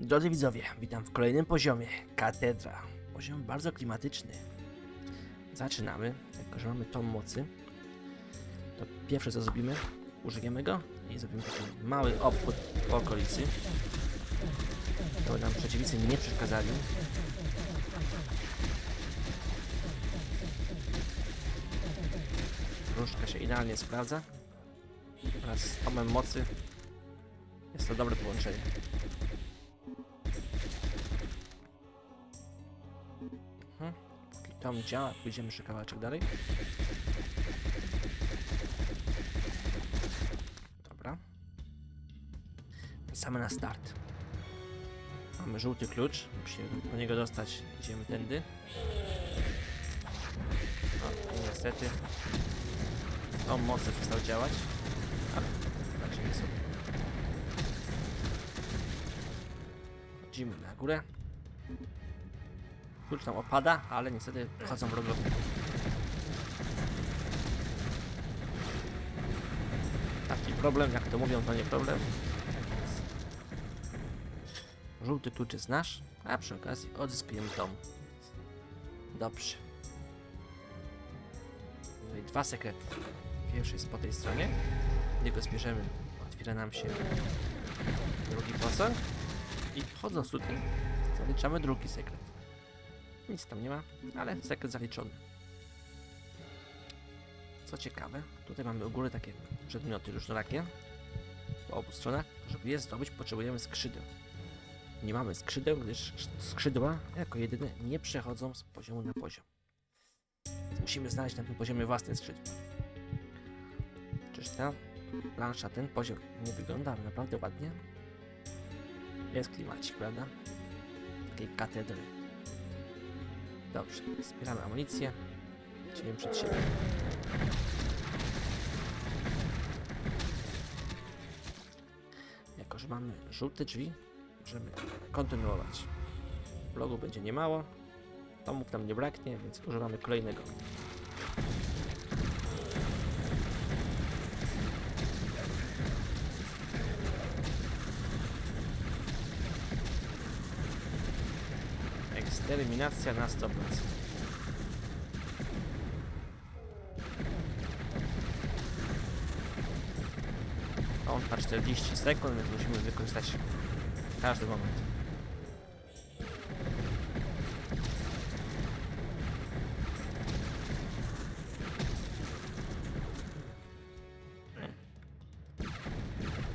Drodzy widzowie, witam w kolejnym poziomie. Katedra. Poziom bardzo klimatyczny. Zaczynamy. Jako, że mamy tom mocy, to pierwsze co zrobimy, użyjemy go i zrobimy taki mały obchód po okolicy. To nam przeciwnicy nie przeszkadzali. Różdżka się idealnie sprawdza. Wraz z tomem mocy jest to dobre połączenie. Tom działa, pójdziemy jeszcze kawałeczek dalej. Dobra. Wracamy na start. Mamy żółty klucz. Musimy do niego dostać. Idziemy tędy. No, niestety. Tom mocno przestał działać. Ale zobaczymy sobie. Chodzimy na górę. Klucz nam opada, ale niestety chodzą wrogowie. Taki problem, jak to mówią, to nie problem. Żółty klucz jest nasz, a przy okazji odzyskujemy tom. Dobrze. Tutaj dwa sekrety. Pierwszy jest po tej stronie. Gdy go zbierzemy, otwiera nam się drugi posąg. I wchodząc tutaj, zaliczamy drugi sekret. Nic tam nie ma, ale sekret zaliczony. Co ciekawe, tutaj mamy u góry takie przedmioty różnorakie po obu stronach. Żeby je zdobyć, potrzebujemy skrzydeł. Nie mamy skrzydeł, gdyż skrzydła jako jedyne nie przechodzą z poziomu na poziom. Więc musimy znaleźć na tym poziomie własne skrzydła. Czyż ta plansza, ten poziom nie wygląda naprawdę ładnie? Jest klimacik, prawda? Takiej katedry. Dobrze, zbieramy amunicję. Idziemy przed siebie. Jako, że mamy żółte drzwi, możemy kontynuować. Blogu będzie niemało. Tomów nam nie braknie, więc używamy kolejnego. Eksterminacja na 100%. On ma 40 sekund, więc musimy wykorzystać każdy moment.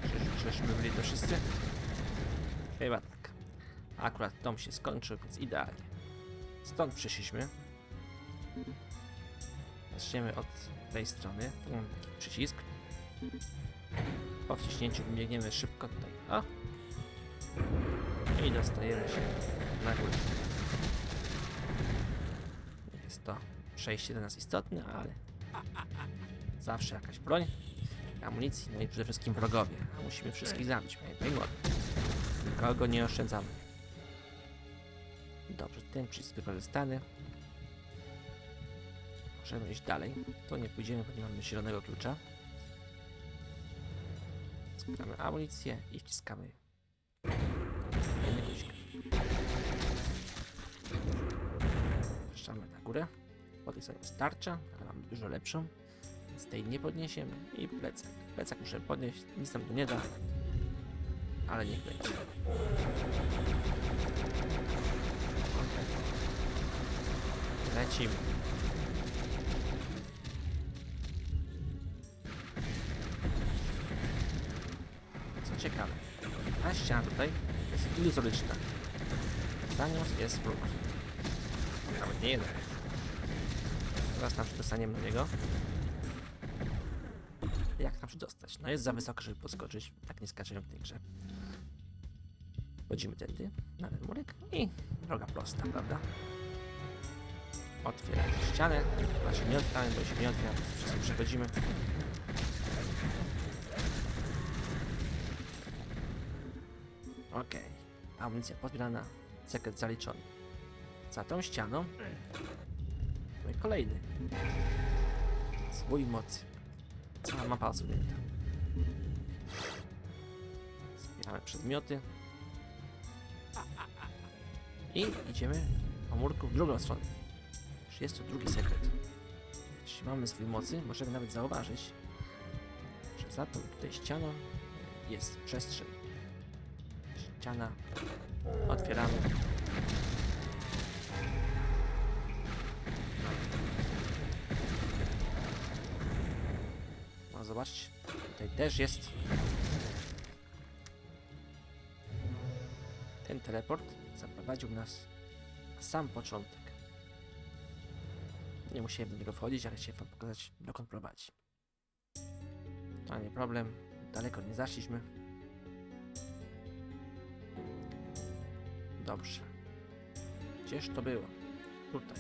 Czyż- Czyżby byli to wszyscy? Chyba tak. Akurat tom się skończył, więc idealnie. Stąd przyszliśmy. Zaczniemy od tej strony. Tu mam taki przycisk. Po wciśnięciu biegniemy szybko tutaj. O! I dostajemy się na górę. Jest to przejście dla nas istotne, ale zawsze jakaś broń, amunicji, no i przede wszystkim wrogowie. Musimy wszystkich zabić, pamiętaj młody. Nikogo nie oszczędzamy. Dobrze, ten przycisk wykorzystany. Możemy iść dalej. To nie pójdziemy, bo nie mamy zielonego klucza. Zbieramy amunicję i wciskamy jeden guzik. Puszczamy na górę. Po tej stronie jest tarcza, ale mamy dużo lepszą. Więc tej nie podniesiemy. I plecak. Plecak muszę podnieść, nic nam tu nie da. Ale niech będzie. Lecimy. Co ciekawe, ta ściana tutaj jest iluzoryczna. Za nią jest próg. Nawet nie jeden. Teraz nam się dostaniemy do niego. Jak nam się dostać? No jest za wysoko, żeby podskoczyć. Tak nie skaczemy w tej grze. Chodzimy tędy, na ten murek i droga prosta, prawda? Otwieramy ścianę. Znaczy nie otwieramy, bo się nie otwiera, po prostu przechodzimy. Okej. Amunicja podbierana, sekret zaliczony. Za tą ścianą no i kolejny. Zwój mocy. Cała mapa odsunięta. Zbieramy przedmioty. I idziemy po murku w drugą stronę. Już jest tu drugi sekret. Jeśli mamy swój mocy, możemy nawet zauważyć, że za tą tutaj ścianą jest przestrzeń. Ściana. Otwieramy. No zobaczcie, tutaj też jest ten teleport zaprowadził nas na sam początek. Nie musiałem do niego wchodzić, ale chciałem wam pokazać dokąd prowadzi. To nie problem, daleko nie zaszliśmy. Dobrze. Gdzież to było? Tutaj.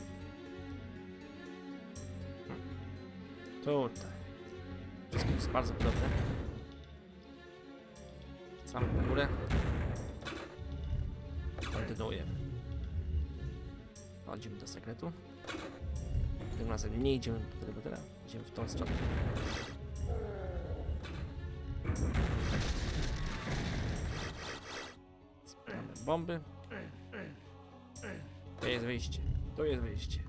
Tutaj. Wszystko jest bardzo podobne. Sam na górę. Kontynuujemy. Chodzimy do sekretu. Tym razem nie idziemy do tego teraz. Idziemy w tą stronę. Sprawdzamy bomby. To jest wyjście. To jest wyjście.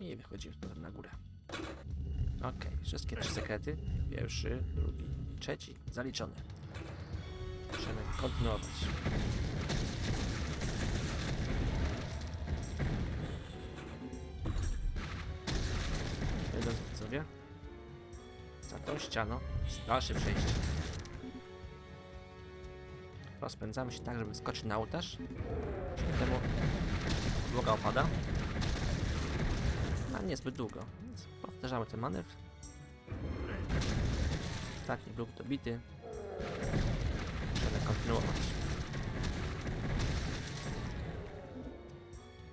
I wychodzimy potem na górę. Okej, wszystkie trzy sekrety. Pierwszy, drugi, trzeci. Zaliczone. Możemy kontynuować. Tą ścianą jest dalsze przejście. Rozpędzamy się tak, żeby skoczyć na ołtarz. Dzięki temu podłoga opada. A niezbyt długo, więc powtarzamy ten manewr. Ostatni blok dobity. Możemy kontynuować.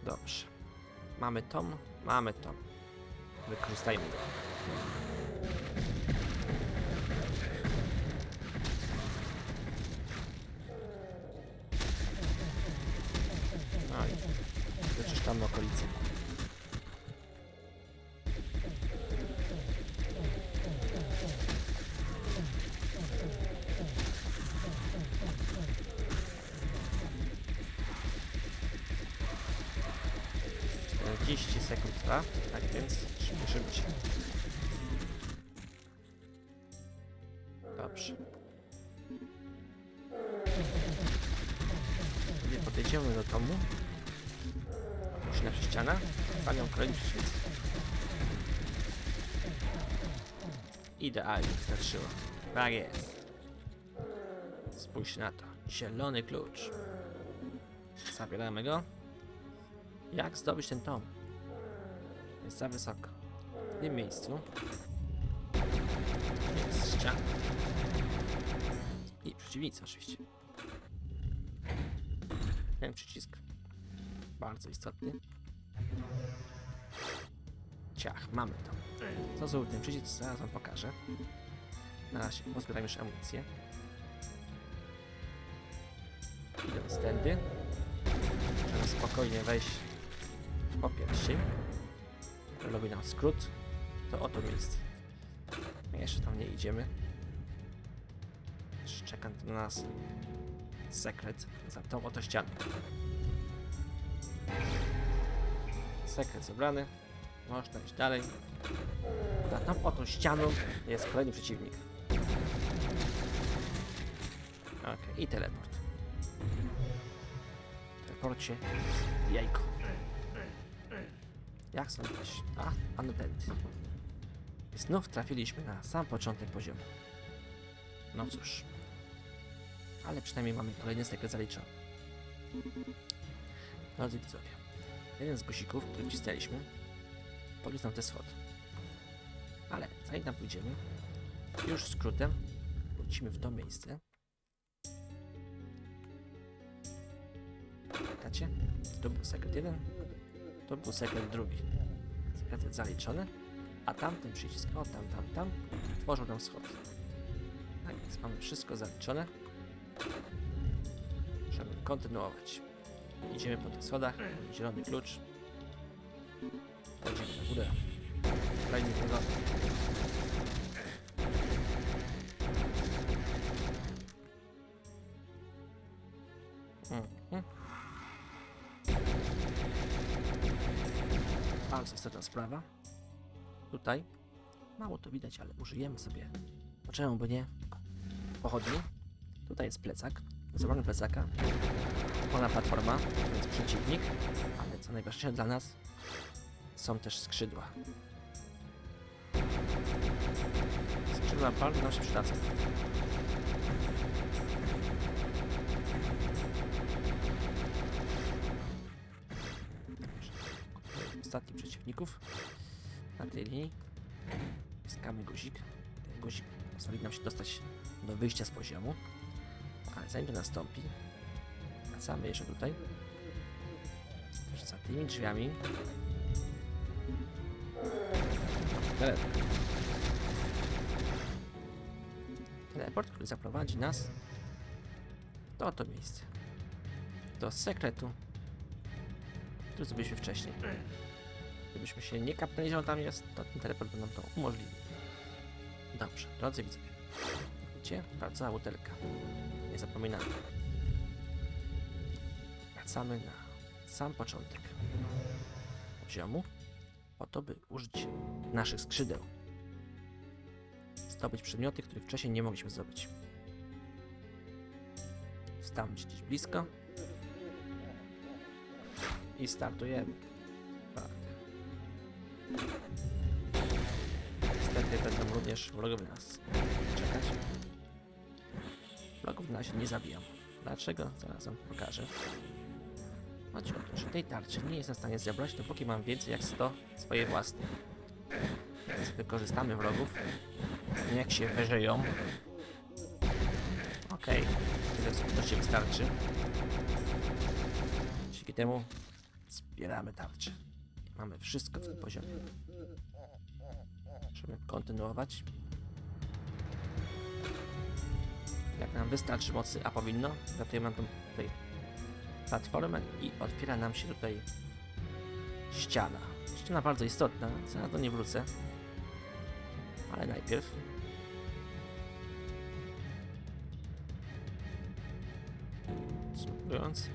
Dobrze. Mamy tom, mamy tom. Wykorzystajmy go. No i wyczyszczamy okolice. Czterdzieści sekund trwa, tak więc śpieszymy się. Dobrze. Gdy podejdziemy do domu, musi nasza ściana, stawiam kolejny przeciwnicy. Idealnie wystarczyło. Tak jest. Spójrz na to. Zielony klucz. Zabieramy go. Jak zdobyć ten tom? Jest za wysoko. W tym miejscu jest ściana. I przeciwnicy oczywiście. Ten przycisk. Bardzo istotny. Ciach, mamy to. Co zrobił ten przycisk, zaraz wam pokażę. Na razie pozbieramy już amunicję. Idąc tędy. Możemy spokojnie wejść po pierwszej. Robi nam skrót. To oto miejsce. My jeszcze tam nie idziemy. Jeszcze czeka na nas sekret za tą oto ścianą. Sekret zebrany. Można iść dalej. Za tą oto ścianą jest kolejny przeciwnik. Ok, i teleport. W teleporcie jajko. Jak sądzisz? A, ano tędy. Znów trafiliśmy na sam początek poziomu. No cóż. Ale przynajmniej mamy kolejny sekret zaliczony. Drodzy widzowie, jeden z guzików, który wcisnęliśmy, podniósł nam te schody. Ale zanim tam pójdziemy, już skrótem wrócimy w to miejsce. Pamiętacie? To był sekret jeden, to był sekret drugi. Sekret zaliczony, a tamten przycisk, o tam, tam, tam, tworzył nam schody. Tak więc mamy wszystko zaliczone. Możemy kontynuować. Idziemy po tych schodach, zielony klucz. Chodzimy na górę. Kolejny program. Mhm. Bardzo istotna sprawa. Tutaj. Mało to widać, ale użyjemy sobie. Po czemu by nie? Pochodni. Tutaj jest plecak. Zobaczmy plecaka. Ona platforma, jest przeciwnik, ale co najważniejsze dla nas są też skrzydła. Skrzydła bardzo nam się przydadzą. Ostatni przeciwników na tej linii. Wciskamy guzik. Ten guzik pozwoli nam się dostać do wyjścia z poziomu. Zanim to nastąpi, wracamy jeszcze tutaj. Że za tymi drzwiami. Teleport. Teleport, który zaprowadzi nas do oto miejsce. Do sekretu, który zrobiliśmy wcześniej. Gdybyśmy się nie kapnęli, że on tam jest, to ten teleport by nam to umożliwił. Dobrze, drodzy widzowie. Widzicie? Bardzo butelka. Zapominamy. Wracamy na sam początek poziomu, po to, by użyć naszych skrzydeł. Zdobyć przedmioty, których wcześniej nie mogliśmy zdobyć. Stać gdzieś blisko. I startujemy. Tak. Niestety będą również wrogowie nas czekać. Wrogów na razie nie zabijam. Dlaczego? Zaraz wam pokażę. Chodzi o to, że tej tarczy nie jestem w stanie zebrać, dopóki mam więcej jak 100 swoje własne. Więc wykorzystamy wrogów. Niech się wyżyją. Okej, tyle skuteczności wystarczy. Dzięki temu zbieramy tarczy. Mamy wszystko w tym poziomie. Możemy kontynuować. Jak nam wystarczy mocy, a powinno, ratujemy nam tą tutaj platformę i otwiera nam się tutaj ściana. Ściana bardzo istotna, zaraz do niej wrócę. Ale najpierw Spróbując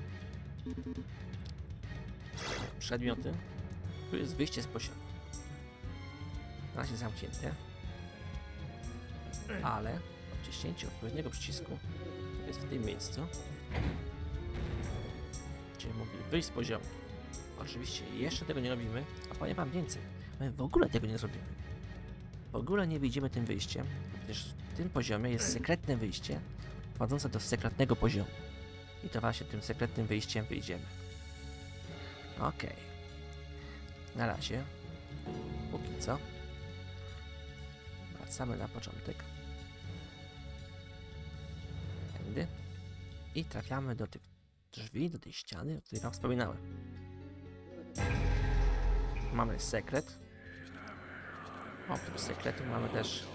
przedmioty, tu jest wyjście z poziomu. Na razie zamknięte, ale wciśnięcie odpowiedniego przycisku jest w tym miejscu. Będziemy mogli wyjść z poziomu. Oczywiście jeszcze tego nie robimy, a powiem wam więcej. My w ogóle tego nie zrobimy. W ogóle nie wyjdziemy tym wyjściem, gdyż w tym poziomie jest sekretne wyjście prowadzące do sekretnego poziomu. I to właśnie tym sekretnym wyjściem wyjdziemy. Okej. Na razie. Póki co. Wracamy na początek. I trafiamy do tych drzwi, do tej ściany, o której wam wspominałem. Mamy sekret. Oprócz sekretu mamy też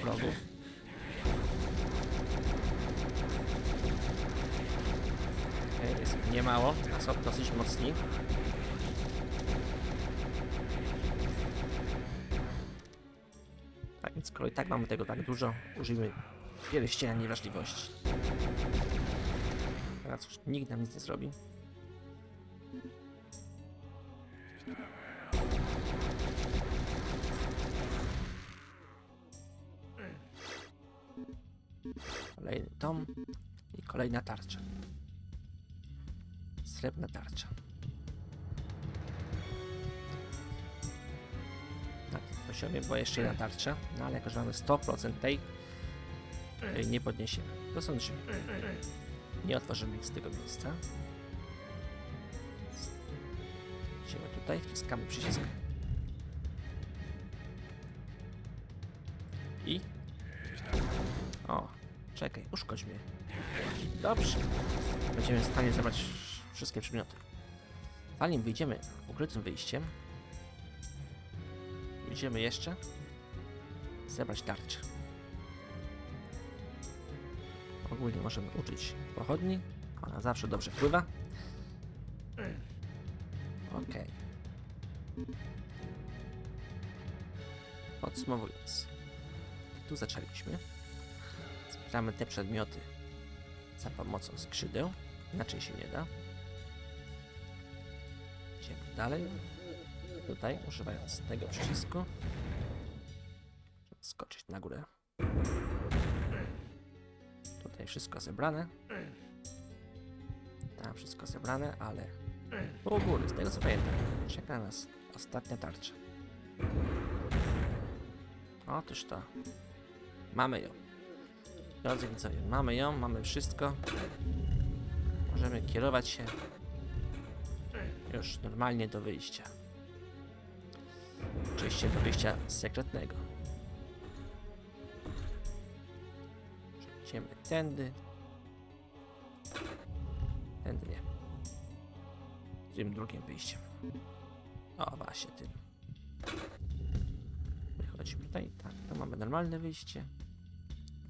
wrogów. Okej, Jest niemało, a są dosyć mocni. Tak więc skoro i tak mamy tego tak dużo, użyjmy pierścienia niewrażliwości. Teraz już nikt nam nic nie zrobi. Kolejny tom i kolejna tarcza. Srebrna tarcza. Na tym poziomie była jeszcze jedna tarcza, no ale jako, że mamy 100% tej, nie podniesiemy. To są drzwi. Nie otworzymy ich z tego miejsca. Idziemy tutaj, wciskamy przycisk. I... O, czekaj, uszkodź mnie. Dobrze. Będziemy w stanie zebrać wszystkie przedmioty. Zanim wyjdziemy ukrytym wyjściem, wyjdziemy jeszcze zebrać tarczę. Ogólnie możemy uczyć pochodni. Ona zawsze dobrze wpływa. Okej. Podsumowując. Tu zaczęliśmy. Zbieramy te przedmioty za pomocą skrzydeł. Inaczej się nie da. Idziemy dalej. tutaj, używając tego przycisku, skoczyć na górę. Tutaj wszystko zebrane. Tam wszystko zebrane, ale u góry, z tego co pamiętam, czeka nas ostatnia tarcza. Otóż to. Mamy ją. Drodzy widzowie, mamy ją, mamy wszystko. Możemy kierować się już normalnie do wyjścia. Oczywiście do wyjścia sekretnego. Idziemy tędy. Tędy nie. Tym drugim wyjściem. O, właśnie tym. Wychodzimy tutaj, tak, to mamy normalne wyjście.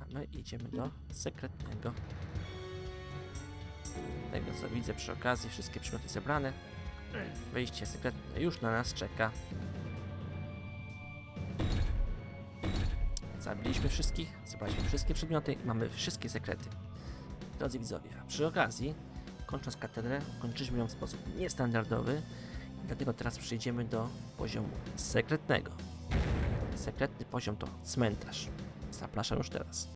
A my idziemy do sekretnego. Tego co widzę przy okazji, wszystkie przedmioty zebrane. Wyjście sekretne już na nas czeka. Zabiliśmy wszystkich, zebraliśmy wszystkie przedmioty, mamy wszystkie sekrety. Drodzy widzowie, przy okazji, kończąc katedrę, kończyliśmy ją w sposób niestandardowy, dlatego teraz przejdziemy do poziomu sekretnego. Sekretny poziom to cmentarz. Zapraszam już teraz.